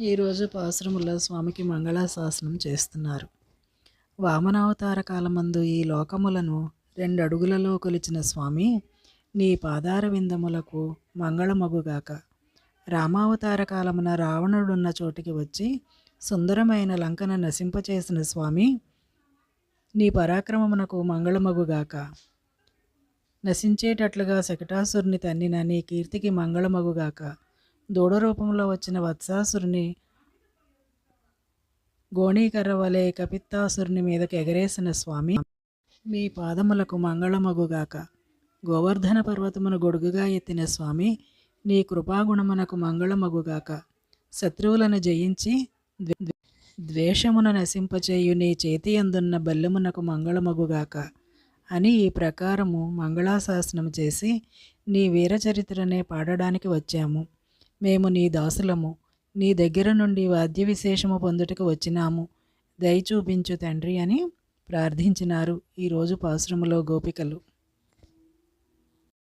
ఈరోజు పాశ్రముల స్వామికి మంగళాశాసనం చేస్తున్నారు. వామనావతార కాలమందు ఈ లోకములను రెండు అడుగులలో కొలిచిన స్వామి నీ పాదార విందములకు మంగళమగుగాక. రామావతార కాలమున రావణుడున్న చోటికి వచ్చి సుందరమైన లంకన నశింపచేసిన స్వామి నీ పరాక్రమమునకు మంగళమగుగాక. నశించేటట్లుగా శకటాసురుని తన్నిన నీ కీర్తికి మంగళమగుగాక. దూడ రూపంలో వచ్చిన వత్సాసురుని గోణీకర్ర వలె కపిత్తాసురుని మీదకు ఎగరేసిన స్వామి మీ పాదములకు మంగళమగుగాక. గోవర్ధన పర్వతమును గొడుగుగా ఎత్తిన స్వామి నీ కృపాగుణమునకు మంగళమగుగాక. శత్రువులను జయించి ద్వేషమును నశింపచేయు నీ చేతి అందున్న బల్లెమునకు మంగళమగుగాక. అని ఈ ప్రకారము మంగళాశాసనం చేసి నీ వీరచరిత్రనే పాడడానికి వచ్చాము. మేము నీ దాసులము. నీ దగ్గర నుండి వాద్య విశేషము పొందుటకు వచ్చినాము. దయ చూపించు తండ్రి అని ప్రార్థించినారు. ఈరోజు పాశ్రములో గోపికలు.